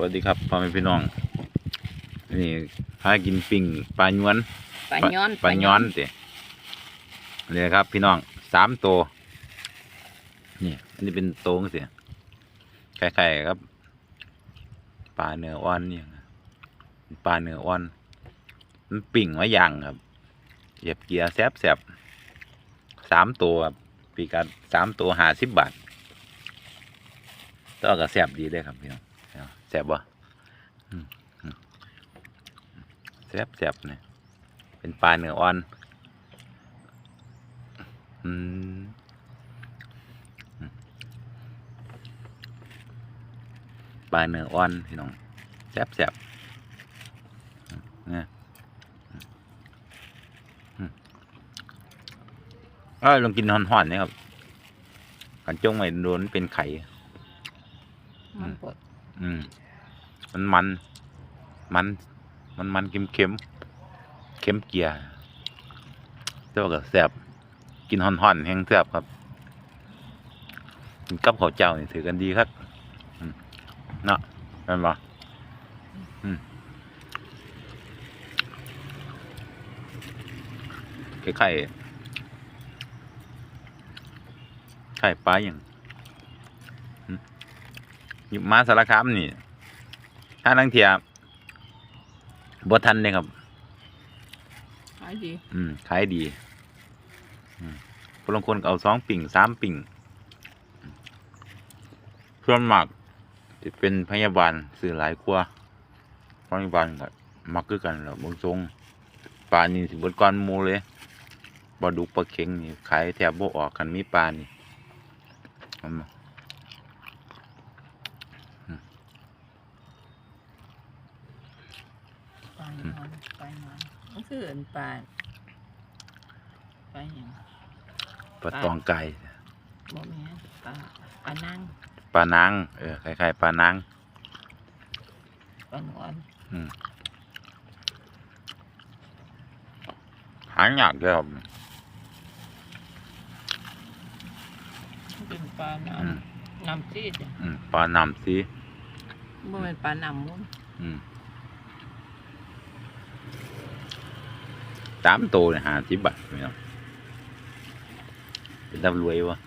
วัสดีครับพ่อแม่พี่น้อง นี่พากินปิ้งปลาย้วนปลาย้อนปลาย้อนสินี่ครับ พี่น้องสามตัวนี่อันนี้เป็นโตงสิคล้ายๆครับปลาเนื้ออ่อนเนี่ยปลาเนื้ออ่อนมันปิ่งไว้ย่างครับเหยียบเกียร์แซบแซบๆสามตัวครับปีกัดสามตัวหาสิบบาทตัวก็แซบดีเลยครับพี่น้อง แซบบ่แซบแซบเนี่ยเป็นปลาเนื้ออ่อนอืมปลาเนื้ออ่อนพี่น้องแซบแซบเนี่ยเอ้ยลองกินห่อนๆนี่ครับกันจงไม่โดนเป็นไข่มันปวด อืม มันมัน มัน มันมันเค็มเค็มเค็มเกียร์แต่ว่าก็แซ่บกินห่อนๆแห้งแซ่บครับกินกับข้าวเจ้านี่ถือกันดีครับเนาะแม่นบ่ไข่ไข่ไข่ปลาอย่าง อยู่มาสารคามนี่ถ้านังเทียบ่ทันเลยครับ ขายดี อืมขายดีอืมบางคนก็เอาสองปิ่งสามปิ่งส่วนมากจะเป็นพยาบาลสื่อหลายกว่าพยาบาลก็มักคือกันแหล้วบางทรงปลานี่สิเบดก้อนหมูเลยปลาดุกปลาเข็งนี่ขายแทบบ่ออกกันมีปลานี่เอามา ปลาย้อนปลาย้อนมันคืออันปลาปลาอย่างปลาตองไก่บ่แม่นปลาปลานั่งปลานางเออคล้ายๆปลานางปลาหนอนอืมหายากเลยครับมันเป็นปลาน้อืมำน้ำซีดอะอืมปลาน้ำสีบ่เป็นปลาน้ำมุ้นอืม สามตัวเนี่ยหาสิบบาทไม่เอาเป็นตำรวยวะ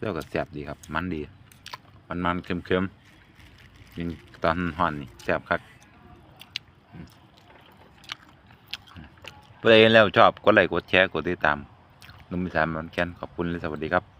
แล้วก็แซ่บดีครับ มันดี มันมันเค็มๆกินตอนห่อนนี่แซ่บคักเพื่อเห็นแล้วชอบกดไลค์กดแชร์กดติดตามนุ่มอีสานมันแค้นขอบคุณและสวัสดีครับ